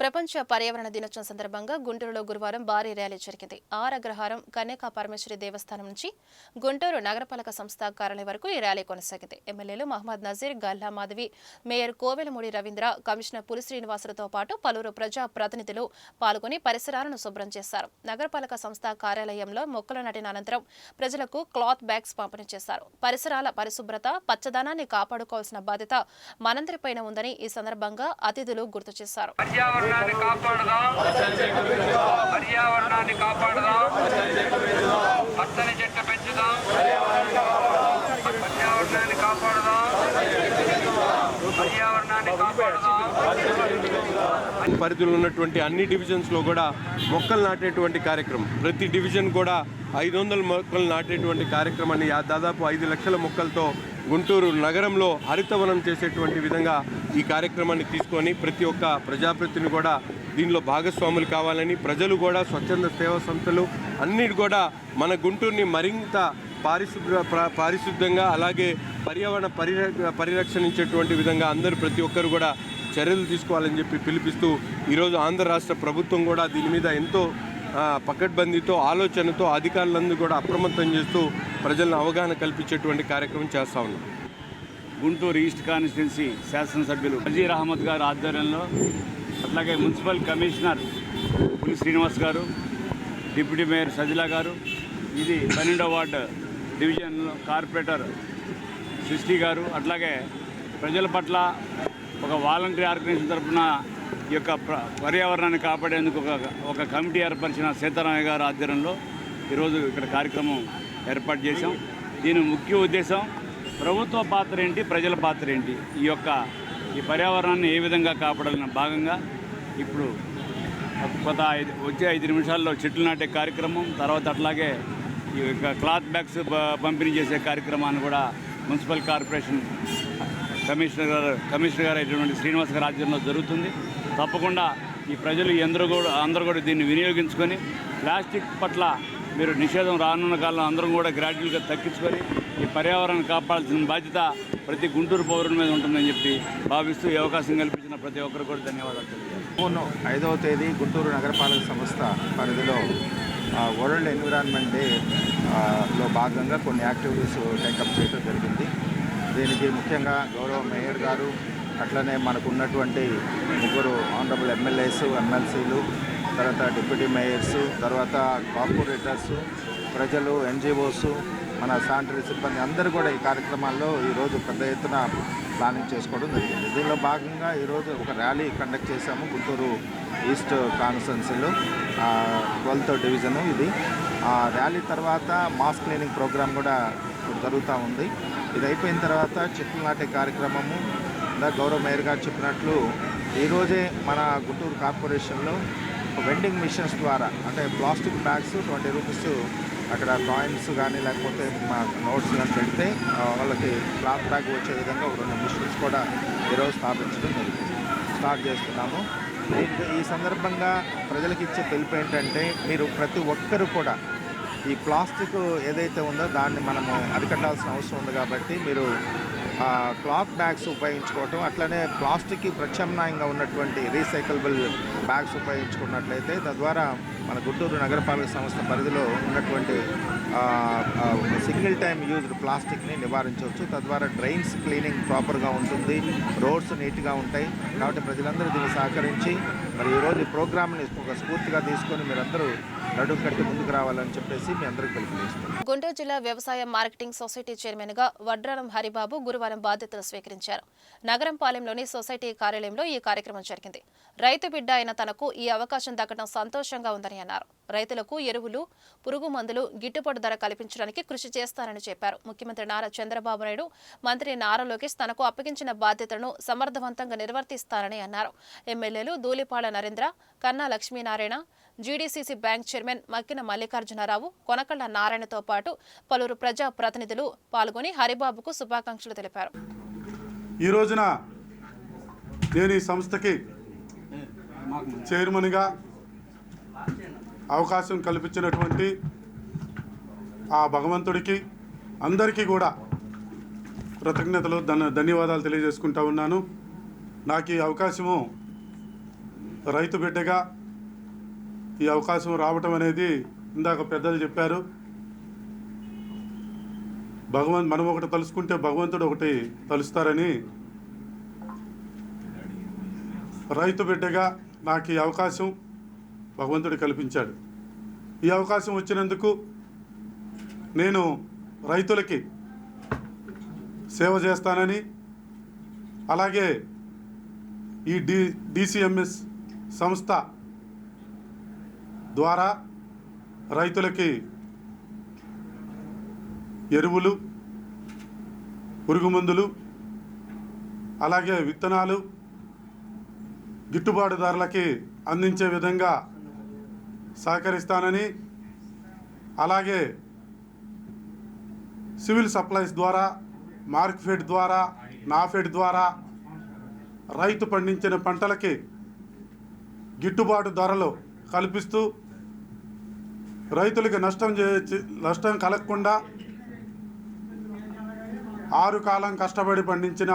ప్రపంచ పర్యావరణ దినోత్సవం సందర్భంగా గుంటూరులో గురువారం భారీ ర్యాలీ జరిగింది. ఆర్ అగ్రహారం కన్యకా పరమేశ్వరి దేవస్థానం నుంచి గుంటూరు నగరపాలక సంస్థ కార్యాలయం వరకు ఈ ర్యాలీ కొనసాగింది. ఎమ్మెల్యేలు మహమ్మద్ నజీర్ గల్లా మాధవి మేయర్ కోవెలమూడి రవీంద్ర కమిషనర్ పులి శ్రీనివాసులతో పాటు పలువురు ప్రజా ప్రతినిధులు పాల్గొని పరిసరాలను శుభ్రం చేశారు. నగరపాలక సంస్థ కార్యాలయంలో మొక్కలు నాటిన అనంతరం ప్రజలకు క్లాత్ బ్యాగ్స్ పంపిణీ చేశారు. పరిసరాల పరిశుభ్రత పచ్చదనాన్ని కాపాడుకోవాల్సిన బాధ్యత మనందరిపైన ఉందని ఈ సందర్భంగా అతిథులు గుర్తు చేశారు. పర్యావరణాన్ని కాపాడదాం. పర్యావరణాన్ని కాపాడదాం. పచ్చని చెట్టు పెంచుదాం. పర్యావరణాన్ని కాపాడదాం. పరిధిలో ఉన్నటువంటి అన్ని డివిజన్స్లో కూడా మొక్కలు నాటేటువంటి కార్యక్రమం. ప్రతి డివిజన్ కూడా ఐదు వందల మొక్కలు నాటేటువంటి కార్యక్రమాన్ని దాదాపు ఐదు లక్షల మొక్కలతో గుంటూరు నగరంలో హరితవనం చేసేటువంటి విధంగా ఈ కార్యక్రమాన్ని తీసుకొని ప్రతి ఒక్క ప్రజాప్రతిని కూడా దీనిలో భాగస్వాములు కావాలని ప్రజలు కూడా స్వచ్ఛంద సేవా సంస్థలు అన్నిటి కూడా మన గుంటూరుని మరింత పారిశుభ్ర పారిశుద్ధంగా అలాగే పర్యావరణ పరిర పరిరక్షణించేటువంటి విధంగా అందరూ ప్రతి ఒక్కరు కూడా చర్యలు తీసుకోవాలని చెప్పి పిలిపిస్తూ ఈరోజు ఆంధ్ర రాష్ట్ర ప్రభుత్వం కూడా దీని మీద ఎంతో పకడ్బందీతో ఆలోచనతో అధికారులందరూ కూడా అప్రమత్తం చేస్తూ ప్రజలను అవగాహన కల్పించేటువంటి కార్యక్రమం చేస్తా ఉన్నాం. గుంటూరు ఈస్ట్ కాన్స్టిట్యున్సీ శాసనసభ్యులు నజీర్ అహ్మద్ గారు ఆధ్వర్యంలో అట్లాగే మున్సిపల్ కమిషనర్ పులి శ్రీనివాస్ గారు డిప్యూటీ మేయర్ సజిలా గారు ఇది పన్నెండో వార్డు డివిజన్ కార్పొరేటర్ సృష్టి గారు అట్లాగే ప్రజల పట్ల ఒక వాలంటరీ ఆర్గనైజేషన్ తరఫున ఈ యొక్క పర్యావరణాన్ని కాపాడేందుకు ఒక ఒక కమిటీ ఏర్పరిచిన సీతారామయ్య గారి ఆధ్వర్యంలో ఈరోజు ఇక్కడ కార్యక్రమం ఏర్పాటు చేశాం. దీని ముఖ్య ఉద్దేశం ప్రభుత్వ పాత్ర ఏంటి ప్రజల పాత్ర ఏంటి? ఈ యొక్క ఈ పర్యావరణాన్ని ఏ విధంగా కాపాడాలన్న భాగంగా ఇప్పుడు కొత్త ఐదు వచ్చే ఐదు నిమిషాల్లో చెట్లు నాటే కార్యక్రమం తర్వాత అట్లాగే ఈ యొక్క క్లాత్ బ్యాగ్స్ పంపిణీ చేసే కార్యక్రమాన్ని కూడా మున్సిపల్ కార్పొరేషన్ కమిషనర్ గారు కమిషనర్ గారు అయినటువంటి శ్రీనివాస్ గారి ఆధ్వర్యంలో జరుగుతుంది. తప్పకుండా ఈ ప్రజలు ఎందరూ కూడా అందరూ కూడా దీన్ని వినియోగించుకొని ప్లాస్టిక్ పట్ల మీరు నిషేధం రానున్న కాలం అందరం కూడా గ్రాడ్యువల్గా తగ్గించుకొని ఈ పర్యావరణం కాపాడాల్సిన బాధ్యత ప్రతి గుంటూరు పౌరుల మీద ఉంటుందని చెప్పి భావిస్తూ ఈ అవకాశం కల్పించిన ప్రతి ఒక్కరు కూడా ధన్యవాదాలు తెలియజేస్తాను ఐదవ తేదీ గుంటూరు నగరపాలక సంస్థ పరిధిలో వరల్డ్ ఎన్విరాన్మెంట్ డే లో భాగంగా కొన్ని యాక్టివిటీస్ టేకప్ చేయడం జరిగింది. దీనికి ముఖ్యంగా గౌరవ మేయర్ గారు అట్లనే మనకున్నటువంటి ముగ్గురు ఆనరబుల్ ఎమ్మెల్యేస్ ఎమ్మెల్సీలు తర్వాత డిప్యూటీ మేయర్స్ తర్వాత కార్పొరేటర్స్ ప్రజలు ఎన్జిఓస్ మన శానిటరీ సిబ్బంది అందరూ కూడా ఈ కార్యక్రమాల్లో ఈరోజు పెద్ద ఎత్తున ప్లానింగ్ చేసుకోవడం జరిగింది. దీనిలో భాగంగా ఈరోజు ఒక ర్యాలీ కండక్ట్ చేశాము గుంటూరు ఈస్ట్ కాన్స్టెన్సీలో ట్వెల్త్ డివిజను ఇది. ఆ ర్యాలీ తర్వాత మాస్ క్లీనింగ్ ప్రోగ్రామ్ కూడా ఇప్పుడు జరుగుతూ ఉంది. ఇది అయిపోయిన తర్వాత చెట్లు నాటే కార్యక్రమము గౌరవ మేయర్ గారు చెప్పినట్లు ఈరోజే మన గుంటూరు కార్పొరేషన్లో వెండింగ్ మిషన్స్ ద్వారా అంటే ప్లాస్టిక్ బ్యాగ్స్ ట్వంటీ రూపీస్ అక్కడ కాయిన్స్ కానీ లేకపోతే మా నోట్స్ కానీ పెడితే వాళ్ళకి క్లాత్ బ్యాగ్ వచ్చే విధంగా రెండు మిషన్స్ కూడా ఈరోజు స్థాపించడం జరిగింది. స్టార్ట్ చేస్తున్నాము. ఈ సందర్భంగా ప్రజలకు ఇచ్చే పిలుపు ఏంటంటే మీరు ప్రతి ఒక్కరు కూడా ఈ ప్లాస్టిక్ ఏదైతే ఉందో దాన్ని మనము అరికట్టాల్సిన అవసరం ఉంది కాబట్టి మీరు క్లాత్ బ్యాగ్స్ ఉపయోగించుకోవటం అట్లనే ప్లాస్టిక్కి ప్రత్యామ్నాయంగా ఉన్నటువంటి రీసైకిల్బుల్ బ్యాగ్స్ ఉపయోగించుకున్నట్లయితే తద్వారా మన గుంటూరు నగరపాలక సంస్థ పరిధిలో ఉన్నటువంటి సింగిల్ టైం యూజ్డ్ ప్లాస్టిక్ని నివారించవచ్చు. తద్వారా డ్రైన్స్ క్లీనింగ్ ప్రాపర్గా ఉంటుంది రోడ్స్ నీట్గా ఉంటాయి. కాబట్టి ప్రజలందరూ దీన్ని సహకరించి మరి ఈరోజు ఈ ప్రోగ్రామ్ని ఒక స్ఫూర్తిగా తీసుకొని మీరందరూ నడుం కట్టి ముందుకు రావాలని చెప్పేసి మీ గుంటూరు జిల్లా వ్యవసాయ మార్కెటింగ్ సొసైటీ చైర్మన్గా వడ్రానం హరిబాబు గురువారం బాధ్యతలు స్వీకరించారు. నగరంపాలెంలోని సొసైటీ కార్యాలయంలో ఈ కార్యక్రమం జరిగింది. రైతు బిడ్డ అయిన తనకు ఈ అవకాశం దక్కడం సంతోషంగా ఉందని అన్నారు. రైతులకు ఎరువులు పురుగు మందులు గిట్టుబాటు ధర కల్పించడానికి కృషి చేస్తారని చెప్పారు. ముఖ్యమంత్రి నారా చంద్రబాబు నాయుడు మంత్రి నారా లోకేష్ తనకు అప్పగించిన బాధ్యతలను సమర్థవంతంగా నిర్వర్తిస్తారని అన్నారు. ఎమ్మెల్యేలు Dhulipalla Narendra Kanna Lakshminarayana GDCC bank chairman Makkina Mallikarjuna Rao Konakalla నారాయణతో పాటు పలువురు ప్రజా ప్రతినిధులు పాల్గొని హరిబాబుకు శుభాకాంక్షలు తెలిపారు. ఈ రోజున నేను ఈ సంస్థకి చైర్మన్గా అవకాశం కల్పించినటువంటి ఆ భగవంతుడికి అందరికీ కూడా కృతజ్ఞతలు ధన ధన్యవాదాలు తెలియజేసుకుంటా ఉన్నాను. నాకు ఈ అవకాశము రైతు బిడ్డగా ఈ అవకాశం రావటం అనేది ఇందాక పెద్దలు చెప్పారు. భగవంత్ మనం ఒకటి తలుసుకుంటే భగవంతుడు ఒకటి తలుస్తారని రైతు బిడ్డగా నాకు ఈ అవకాశం భగవంతుడు కల్పించాడు. ఈ అవకాశం వచ్చినందుకు నేను రైతులకి సేవ చేస్తానని అలాగే ఈ డి డిసిఎంఎస్ సంస్థ ద్వారా రైతులకి ఎరువులు పురుగుమందులు అలాగే విత్తనాలు గిట్టుబాటు ధరలకి అందించే విధంగా సహకరిస్తానని అలాగే సివిల్ సప్లైస్ ద్వారా మార్క్ఫెడ్ ద్వారా నాఫెడ్ ద్వారా రైతు పండించిన పంటలకి గిట్టుబాటు ధరలు కల్పిస్తూ రైతులకు నష్టం చే- నష్టం కలగకుండా ఆరు కాలం కష్టపడి పండించిన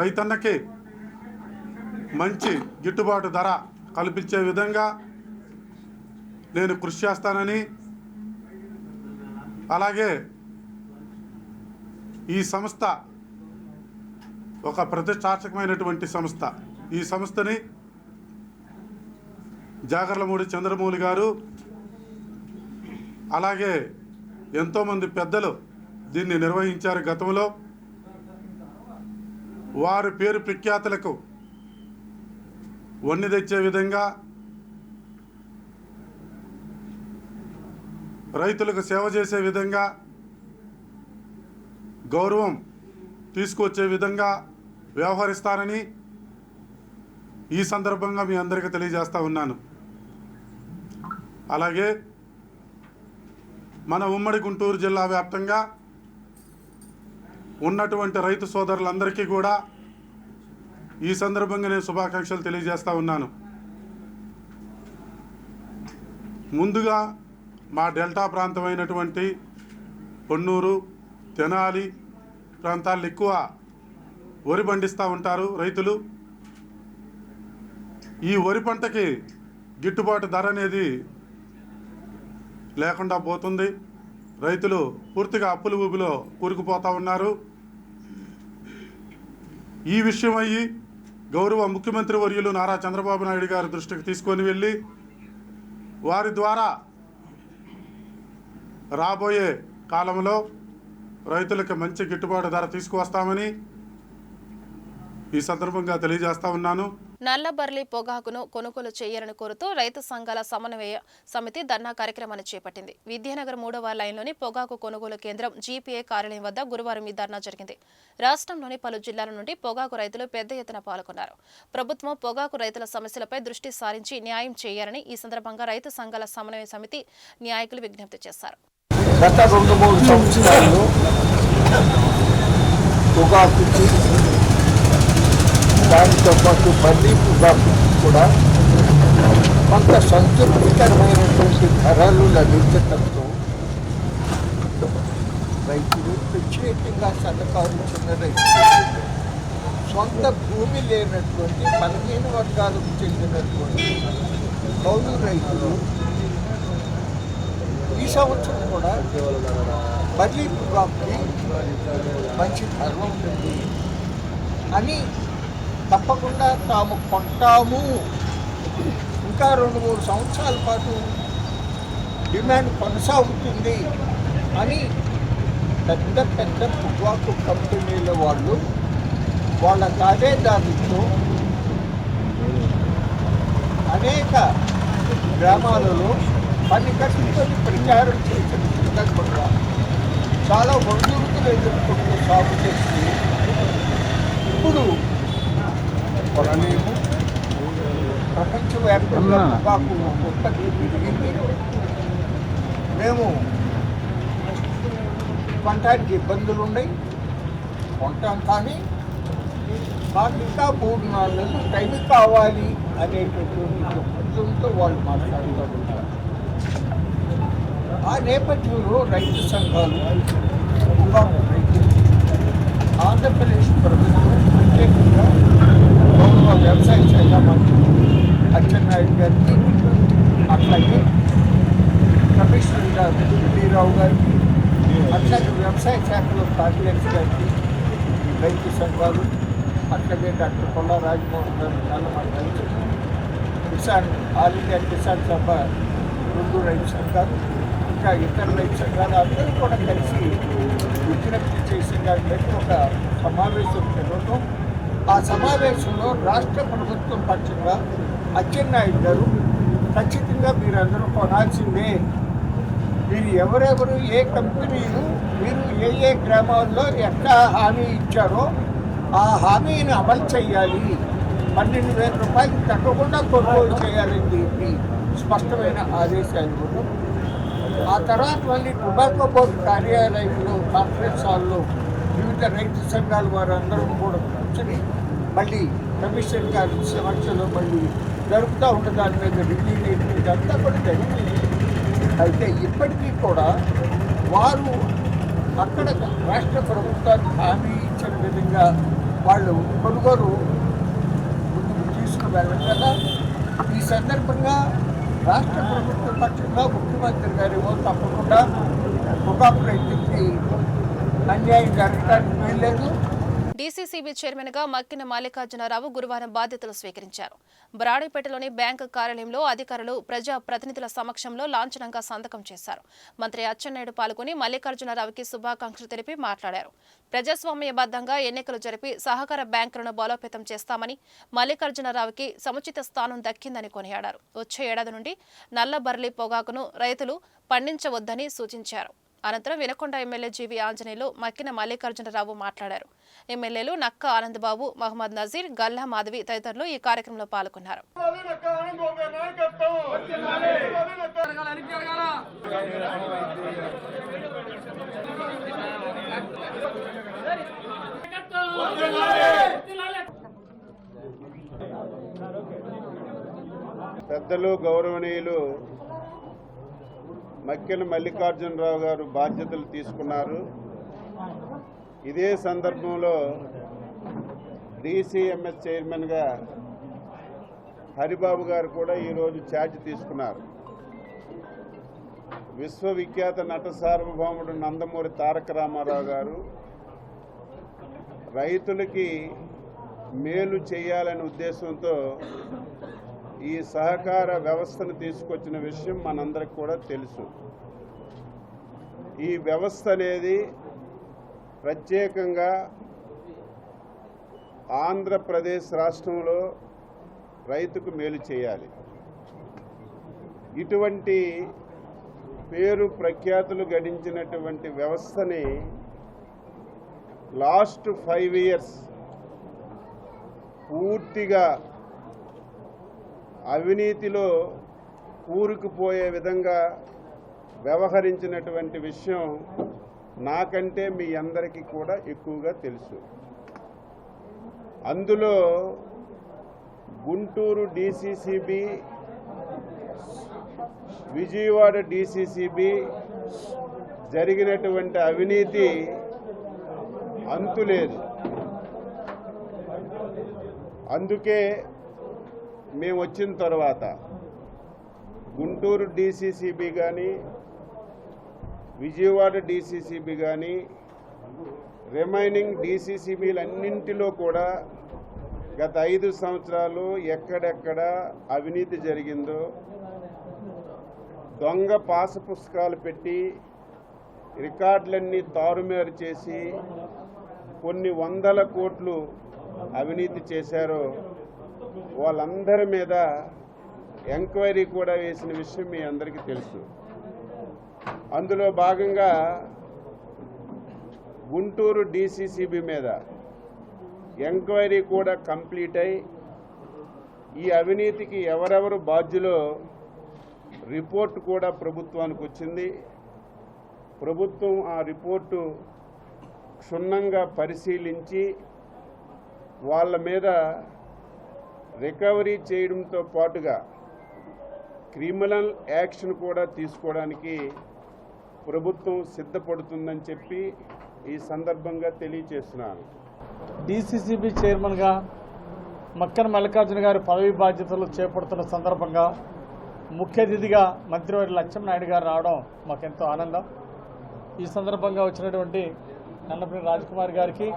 రైతన్నకి మంచి గిట్టుబాటు ధర కల్పించే విధంగా నేను కృషి చేస్తానని అలాగే ఈ సంస్థ ఒక ప్రతిష్టాత్మకమైనటువంటి సంస్థ. ఈ సంస్థని జాగర్లమూడి చంద్రమౌళి గారు అలాగే ఎంతోమంది పెద్దలు దీన్ని నిర్వహించారు గతంలో. వారి పేరు ప్రఖ్యాతులకు వన్ని తెచ్చే విధంగా రైతులకు సేవ చేసే విధంగా గౌరవం తీసుకొచ్చే విధంగా వ్యవహరిస్తానని ఈ సందర్భంగా మీ అందరికీ తెలియజేస్తూ ఉన్నాను. అలాగే మన ఉమ్మడి గుంటూరు జిల్లా వ్యాప్తంగా ఉన్నటువంటి రైతు సోదరులందరికీ కూడా ఈ సందర్భంగా నేను శుభాకాంక్షలు తెలియజేస్తా ఉన్నాను. ముందుగా మా డెల్టా ప్రాంతమైనటువంటి పొన్నూరు తెనాలి ప్రాంతాల్లో ఎక్కువ వరి పండిస్తూ ఉంటారు రైతులు. ఈ వరి పంటకి గిట్టుబాటు ధర అనేది లేకుండా పోతుంది. రైతులు పూర్తిగా అప్పుల ఊబిలో కూరుకుపోతూ ఉన్నారు. ఈ విషయమై గౌరవ ముఖ్యమంత్రి వర్యులు నారా చంద్రబాబు నాయుడు గారి దృష్టికి తీసుకొని వెళ్ళి వారి ద్వారా రాబోయే కాలంలో రైతులకు మంచి గిట్టుబాటు ధర తీసుకువస్తామని ఈ సందర్భంగా తెలియజేస్తా ఉన్నాను. నల్లబర్లి పొగాకును కొనుగోలు చేయాలని కోరుతూ రైతు సంఘాల సమన్వయ సమితి ధర్నా కార్యక్రమాన్ని చేపట్టింది. విద్యానగర్ మూడవ లైన్లోని పొగాకు కొనుగోలు కేంద్రం జీపీఏ కార్యాలయం వద్ద గురువారం ఈ ధర్నా జరిగింది. రాష్ట్రంలోని పలు జిల్లాల నుండి పొగాకు రైతులు పెద్ద ఎత్తున పాల్గొన్నారు. ప్రభుత్వం పొగాకు రైతుల సమస్యలపై దృష్టి సారించి న్యాయం చేయాలని ఈ సందర్భంగా రైతు సంఘాల సమన్వయ సమితి న్యాయకులు విజ్ఞప్తి చేశారు. గత రెండు మూడు సంవత్సరాలు పొగాకుకి దానితో పాటు బర్లీ బాబుకి కూడా. కొంత సంతృప్తికరమైనటువంటి ధరలు లభించటంతో రైతులు ప్రత్యేకంగా సన్నకారు చిన్న రైతులు సొంత భూమి లేనటువంటి పదిహేను వర్గాలకు చెందినటువంటి కౌలు రైతులు ఈ సంవత్సరం కూడా బర్లీ బాబుకి మంచి ధర ఉంటుంది అని తప్పకుండా తాము కొంటాము. ఇంకా రెండు మూడు సంవత్సరాల పాటు డిమాండ్ కొనసాగుతుంది అని పెద్ద పెద్ద పొగాకు కంపెనీల వాళ్ళు వాళ్ళ దానితో అనేక గ్రామాలలో పని కట్టుకొని ప్రచారం చేసిన సందర్భంగా చాలా ఒడిదుడుకులు ఎదుర్కొంటూ సాగు చేసి ఇప్పుడు కొనలేము ప్రపంచవ్యాప్తంగా పొగాకు ఉత్పత్తి పెరిగింది మేము కొనడానికి ఇబ్బందులు ఉన్నాయి కొంటాం కానీ మాకు ఇంకా మూడు నాలుగు నెలలు టైం కావాలి అనేటటువంటి ఉద్దేశంతో వాళ్ళు మాట్లాడుతూ ఉంటారు. ఆ నేపథ్యంలో రైతు సంఘాలు రైతులు ఆంధ్రప్రదేశ్ ప్రభుత్వం ప్రత్యేకంగా గౌరవ వ్యవసాయ శాఖ మంత్రి అచ్చెన్నాయుడు గారికి అట్లాగే కమిషనర్ గారు రావు గారికి అట్లాగే వ్యవసాయ శాఖలో కార్యదర్శి గారికి రైతు సంఘాలు అట్లాగే డాక్టర్ కొల్లా రాజమోహన్ గారు నల్లమల రైతు కిసాన్ ఆల్ ఇండియా కిసాన్ సభ రెండు రైతు సంఘాలు ఇంకా ఇతర రైతు సంఘాలు అందరూ కూడా కలిసి విజ్ఞప్తి చేసిన దాని మీద ఒక సమావేశం జరగడం ఆ సమావేశంలో రాష్ట్ర ప్రభుత్వం పక్షంగా అచ్చెన్నాయుడు గారు ఖచ్చితంగా మీరందరూ కొనాల్సిందే. మీరు ఎవరెవరు ఏ కంపెనీలు మీరు ఏ ఏ గ్రామాల్లో ఎట్లా హామీ ఇచ్చారో ఆ హామీని అమలు చేయాలి. పన్నెండు వేల రూపాయలు తగ్గకుండా కొనుగోలు చేయాలని చెప్పి స్పష్టమైన ఆదేశాలు ఆ తర్వాత మళ్ళీ టొబాకో బోర్డు కార్యాలయంలో కాన్ఫరెన్స్ హాల్లో వివిధ రైతు సంఘాల వారందరూ కూడా కూర్చొని మళ్ళీ కమిషన్ గారి సమక్షంలో మళ్ళీ జరుపుతూ ఉన్న దాని మీద రివ్యూ ఇదంతా కూడా జరిగింది. అయితే ఇప్పటికీ కూడా వారు అక్కడ రాష్ట్ర ప్రభుత్వానికి హామీ ఇచ్చిన విధంగా వాళ్ళు కొనుగోలు ముందుకు తీసుకువెళ్ళడం కదా. ఈ సందర్భంగా రాష్ట్ర ప్రభుత్వ పక్షంగా ముఖ్యమంత్రి గారు తప్పకుండా పొగాకు రైతులకి అన్యాయం జరగడానికి వీల్లేదు. డీసీసీబీ చైర్మన్గా మక్కిన మల్లికార్జునరావు గురువారం బాధ్యతలు స్వీకరించారు. బ్రాడీపేటలోని బ్యాంకు కార్యాలయంలో అధికారులు ప్రజా ప్రతినిధుల సమక్షంలో లాంఛనంగా సంతకం చేశారు. మంత్రి అచ్చెన్నాయుడు పాల్గొని మల్లికార్జునరావుకి శుభాకాంక్షలు తెలిపి మాట్లాడారు. ప్రజాస్వామ్యబద్ధంగా ఎన్నికలు జరిపి సహకార బ్యాంకులను బలోపేతం చేస్తామని మల్లికార్జునరావుకి సముచిత స్థానం దక్కిందని కొనియాడారు. వచ్చే ఏడాది నుండి నల్ల బర్లీ పొగాకును రైతులు పండించవద్దని సూచించారు. అనంతరం వినకొండ ఎమ్మెల్యే జీవి ఆంజనేయులు మక్కిన మల్లికార్జునరావు మాట్లాడారు. ఎమ్మెల్యేలు నక్క ఆనందబాబు మహమ్మద్ నజీర్ గల్లా మాధవి తదితరులు ఈ కార్యక్రమంలో పాల్గొన్నారు. పెద్దలు గౌరవనీయులు మక్కెన మల్లికార్జునరావు గారు బాధ్యతలు తీసుకున్నారు. ఇదే సందర్భంలో డిసిఎంఎస్ చైర్మన్గా హరిబాబు గారు కూడా ఈరోజు ఛార్జ్ తీసుకున్నారు. విశ్వవిఖ్యాత నట సార్వభౌముడు నందమూరి తారక రామారావు గారు రైతులకి మేలు చేయాలనే ఉద్దేశంతో ఈ సహకార వ్యవస్థను తీసుకొచ్చిన విషయం మనందరికి కూడా తెలుసు. ఈ వ్యవస్థ అనేది ప్రత్యేకంగా ఆంధ్రప్రదేశ్ రాష్ట్రంలో రైతుకు మేలు చేయాలి. ఇటువంటి పేరు ప్రఖ్యాతులు గడించినటువంటి వ్యవస్థని లాస్ట్ ఫైవ్ ఇయర్స్ పూర్తిగా అవినీతిలో కూరుకుపోయే విధంగా వ్యవహరించినటువంటి విషయం నాకంటే మీ అందరికీ కూడా ఎక్కువగా తెలుసు. అందులో గుంటూరు డిసిసిబి విజయవాడ డిసిసిబి జరిగినటువంటి అవినీతి అంతులేదు. అందుకే మేము వచ్చిన తర్వాత గుంటూరు డిసిసిబి కానీ విజయవాడ డిసిసిబి కానీ రిమైనింగ్ డిసిసిబిలన్నింటిలో కూడా గత ఐదు సంవత్సరాలు ఎక్కడెక్కడ అవినీతి జరిగిందో దొంగ పాస పుస్తకాలు పెట్టి రికార్డులన్నీ తారుమారు చేసి కొన్ని వందల కోట్లు అవినీతి చేశారో వాళ్ళందరి మీద ఎంక్వైరీ కూడా వేసిన విషయం మీ అందరికీ తెలుసు. అందులో భాగంగా గుంటూరు డిసిసిబి మీద ఎంక్వైరీ కూడా కంప్లీట్ అయి ఈ అవినీతికి ఎవరెవరు బాధ్యులో రిపోర్ట్ కూడా ప్రభుత్వానికి వచ్చింది. ప్రభుత్వం ఆ రిపోర్టు క్షుణ్ణంగా పరిశీలించి వాళ్ళ మీద రికవరీ చేయడంతో పాటుగా క్రిమినల్ యాక్షన్ కూడా తీసుకోవడానికి ప్రభుత్వం సిద్ధపడుతుందని చెప్పి ఈ సందర్భంగా తెలియచేస్తున్నాను డిసిసిబి చైర్మన్గా మక్కన మల్లికార్జున గారు పదవి బాధ్యతలు చేపడుతున్న సందర్భంగా ముఖ్య అతిథిగా మంత్రివారి లక్ష్మణాయుడు గారు రావడం మాకెంతో ఆనందం. ఈ సందర్భంగా వచ్చినటువంటి నన్నపల్లి రాజ్కుమార్ గారికి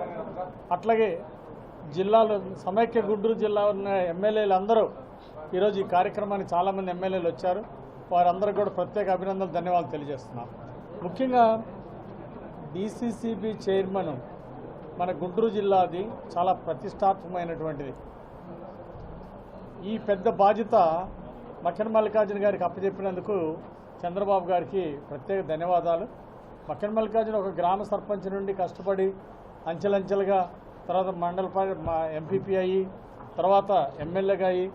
అట్లాగే జిల్లాలో సమైక్య గుంటూరు జిల్లా ఉన్న ఎమ్మెల్యేలు అందరూ ఈరోజు ఈ కార్యక్రమానికి చాలామంది ఎమ్మెల్యేలు వచ్చారు. వారందరూ కూడా ప్రత్యేక అభినందనలు ధన్యవాదాలు తెలియజేస్తున్నారు ముఖ్యంగా డిసిసిబి చైర్మన్ మన గుంటూరు జిల్లాది చాలా ప్రతిష్టాత్మకమైనటువంటిది. ఈ పెద్ద బాధ్యత మక్కన మల్లికార్జున గారికి అప్పచెప్పినందుకు చంద్రబాబు గారికి ప్రత్యేక ధన్యవాదాలు. మక్కన మల్లికార్జున ఒక గ్రామ సర్పంచ్ నుండి కష్టపడి అంచెలంచెలుగా తర్వాత మండల మా ఎంపీపీ అయ్యి తర్వాత ఎమ్మెల్యేగా అయ్యి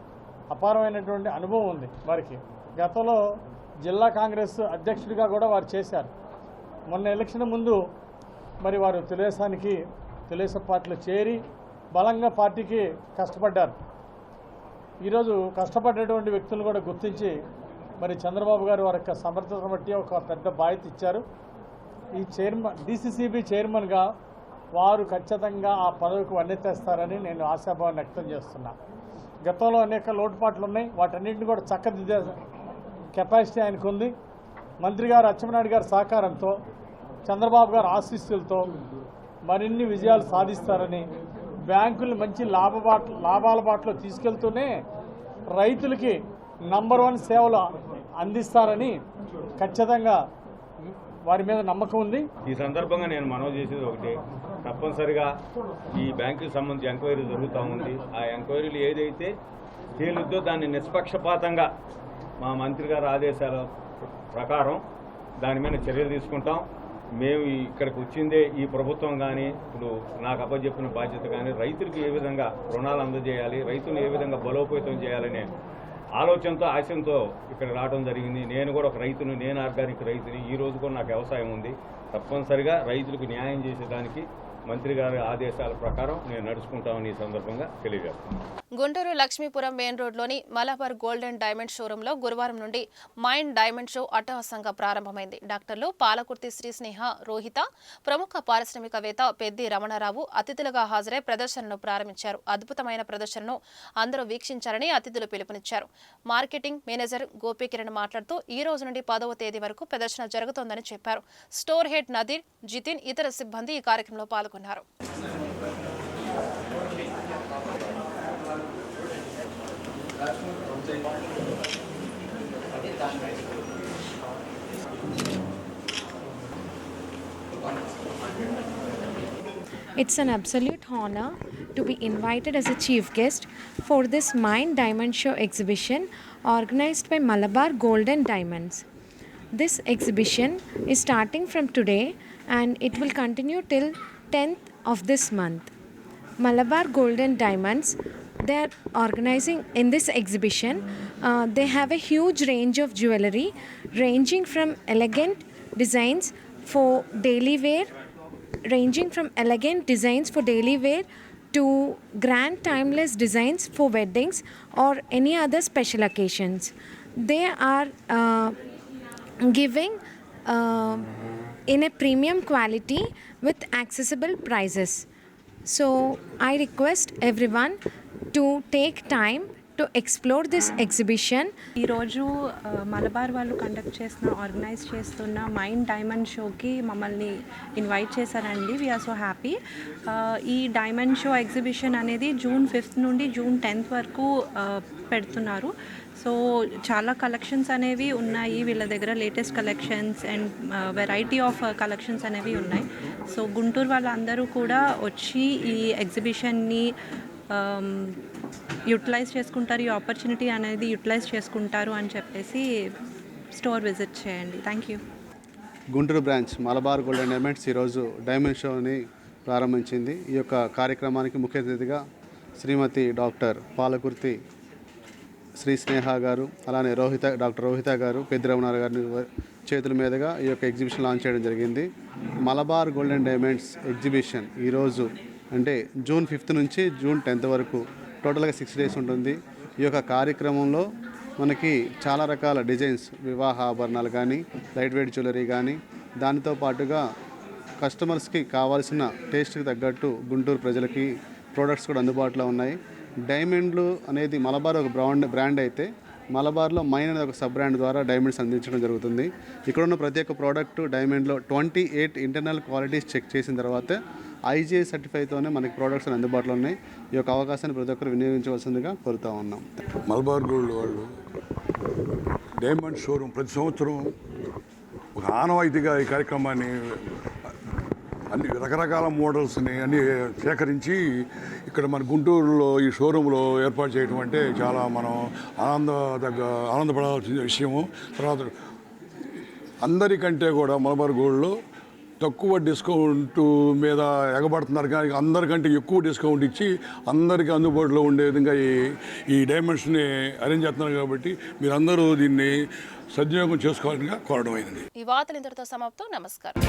అపారమైనటువంటి అనుభవం ఉంది వారికి. గతంలో జిల్లా కాంగ్రెస్ అధ్యక్షుడిగా కూడా వారు చేశారు. మొన్న ఎలక్షన్ ముందు మరి వారు తెలుగుదేశానికి తెలుగుదేశం పార్టీలో చేరి బలంగా పార్టీకి కష్టపడ్డారు. ఈరోజు కష్టపడ్డటువంటి వ్యక్తులను కూడా గుర్తించి మరి చంద్రబాబు గారు వారి యొక్క సమర్థత బట్టి ఒక పెద్ద బాధ్యత ఇచ్చారు. ఈ చైర్మన్ డీసీసీబీ చైర్మన్గా వారు ఖచ్చితంగా ఆ పదవికి వన్నెత్తేస్తారని నేను ఆశాభావం వ్యక్తం చేస్తున్నా. గతంలో అనేక లోటుపాట్లు ఉన్నాయి వాటన్నింటిని కూడా చక్కదిద్దే కెపాసిటీ ఆయనకు ఉంది మంత్రి గారు అచ్చెన్నాయుడు గారి సహకారంతో చంద్రబాబు గారు ఆశీస్సులతో మరిన్ని విజయాలు సాధిస్తారని బ్యాంకులు మంచి లాభబాట్ లాభాల బాటలో తీసుకెళ్తూనే రైతులకి నంబర్ వన్ సేవలు అందిస్తారని ఖచ్చితంగా వారి మీద నమ్మకం ఉంది. ఈ సందర్భంగా నేను మనవి చేసేది ఒకటి. తప్పనిసరిగా ఈ బ్యాంకుకి సంబంధించి ఎంక్వైరీ జరుగుతూ ఉంది. ఆ ఎంక్వైరీలు ఏదైతే తేలుద్దో దాన్ని నిష్పక్షపాతంగా మా మంత్రి గారి ఆదేశాల ప్రకారం దాని మీద చర్యలు తీసుకుంటాం. మేము ఇక్కడికి వచ్చిందే ఈ ప్రభుత్వం కానీ ఇప్పుడు నాకు అప్పచెప్పిన బాధ్యత కానీ రైతులకు ఏ విధంగా రుణాలు అందజేయాలి రైతులు ఏ విధంగా బలోపేతం చేయాలనే ఆలోచనతో ఆశయంతో ఇక్కడ రావడం జరిగింది. నేను కూడా ఒక రైతును నేను ఆర్గానిక్ రైతుని ఈ రోజు కూడా నాకు వ్యవసాయం ఉంది. తప్పనిసరిగా రైతులకు న్యాయం చేసేదానికి మంత్రి గారి ఆదేశాల ప్రకారం నేను నడుచుకుంటామని ఈ సందర్భంగా తెలియజేస్తాను గుంటూరు లక్ష్మీపురం మెయిన్ రోడ్లోని మలబార్ గోల్డెన్ డైమండ్ షోరూంలో గురువారం నుండి మైండ్ డైమండ్ షో అట్టహాసంగా ప్రారంభమైంది. డాక్టర్లు పాలకుర్తి శ్రీ స్నేహ రోహిత ప్రముఖ పారిశ్రామికవేత్త పెద్ది రమణారావు అతిథులుగా హాజరై ప్రదర్శనను ప్రారంభించారు. అద్భుతమైన ప్రదర్శనను అందరూ వీక్షించారని అతిథులు పిలుపునిచ్చారు. మార్కెటింగ్ మేనేజర్ గోపీకిరణ్ మాట్లాడుతూ ఈ రోజు నుండి పదవ తేదీ వరకు ప్రదర్శన జరుగుతోందని చెప్పారు. స్టోర్ హెడ్ నదీర్ జితిన్ ఇతర సిబ్బంది ఈ కార్యక్రమంలో పాల్గొన్నారు. It's an absolute honor to be invited as a chief guest for this Mind Diamond Show exhibition organized by Malabar Gold and Diamonds. This exhibition is starting from today and it will continue till 10th of this month. Malabar Gold and Diamonds they are organizing in this exhibition uh, they have a huge range of jewelry ranging from elegant designs for daily wear ranging from elegant designs for daily wear to grand timeless designs for weddings or any other special occasions. They are uh, giving uh, in a premium quality with accessible prices. So I request everyone to take time to explore this exhibition ఈరోజు మలబార్ వాళ్ళు conduct చేసిన organise చేస్తున్న mind diamond షోకి మమ్మల్ని invite చేశారండి. We are so happy ఈ diamond show exhibition అనేది June fifth నుండి జూన్ టెన్త్ వరకు పెడుతున్నారు. సో చాలా కలెక్షన్స్ అనేవి ఉన్నాయి. వీళ్ళ దగ్గర latest collections and variety of collections అనేవి ఉన్నాయి. సో గుంటూరు వాళ్ళందరూ కూడా వచ్చి ఈ ఎగ్జిబిషన్ని యూటిలైజ్ చేసుకుంటారు ఈ ఆపర్చునిటీ అనేది యూటిలైజ్ చేసుకుంటారు అని చెప్పేసి స్టోర్ విజిట్ చేయండి. Thank you. Guntur branch Malabar gold and diamonds ఈరోజు డైమండ్ షోని ప్రారంభించింది. ఈ యొక్క కార్యక్రమానికి ముఖ్య అతిథిగా శ్రీమతి డాక్టర్ పాలకుర్తి శ్రీ స్నేహ గారు అలానే రోహిత డాక్టర్ రోహిత గారు పెద్దిరమణారు గారిని చేతుల మీదుగా ఈ యొక్క ఎగ్జిబిషన్ లాంచ్ చేయడం జరిగింది. మలబార్ గోల్డెన్ డైమండ్స్ ఎగ్జిబిషన్ ఈరోజు అంటే జూన్ ఫిఫ్త్ నుంచి జూన్ టెన్త్ వరకు టోటల్గా సిక్స్ డేస్ ఉంటుంది. ఈ యొక్క కార్యక్రమంలో మనకి చాలా రకాల డిజైన్స్ వివాహ ఆభరణాలు కానీ లైట్ వెయిట్ జ్యువెలరీ కానీ దానితో పాటుగా కస్టమర్స్కి కావాల్సిన టేస్ట్కి తగ్గట్టు గుంటూరు ప్రజలకి ప్రోడక్ట్స్ కూడా అందుబాటులో ఉన్నాయి. డైమండ్లు అనేది మలబార్ ఒక బ్రాండ్ బ్రాండ్ అయితే మలబార్లో మైన్ అనేది ఒక సబ్ బ్రాండ్ ద్వారా డైమండ్స్ అందించడం జరుగుతుంది. ఇక్కడ ఉన్న ప్రతి ఒక్క product డైమండ్లో twenty eight internal qualities check చేసిన తర్వాత ఐజీఐ సర్టిఫైతోనే మనకి ప్రోడక్ట్స్ అందుబాటులో ఉన్నాయి. ఈ యొక్క అవకాశాన్ని ప్రతి ఒక్కరు వినియోగించవలసిందిగా కోరుతా ఉన్నాం. మలబార్ గోల్డ్ వాళ్ళు డైమండ్ షోరూమ్ ప్రతి సంవత్సరం ఒక ఆనవాయితీగా ఈ కార్యక్రమాన్ని అన్ని రకరకాల మోడల్స్ని అన్ని సేకరించి ఇక్కడ మన గుంటూరులో ఈ షోరూంలో ఏర్పాటు చేయడం అంటే చాలా మనం ఆనంద దగ్గ ఆనందపడాల్సిన విషయము. తర్వాత అందరికంటే కూడా మలబార్ గోల్డ్లో తక్కువ డిస్కౌంట్ మీద ఎగబడుతున్నారు. కానీ అందరికంటే ఎక్కువ డిస్కౌంట్ ఇచ్చి అందరికీ అందుబాటులో ఉండే విధంగా ఈ ఈ డైమండ్స్ని అరేంజ్ చేస్తున్నారు కాబట్టి మీరందరూ దీన్ని సద్వినియోగం చేసుకోవాలని కోరడం అయింది. ఈ వార్తలు ఇంతటితో సమాప్తం. నమస్కారం.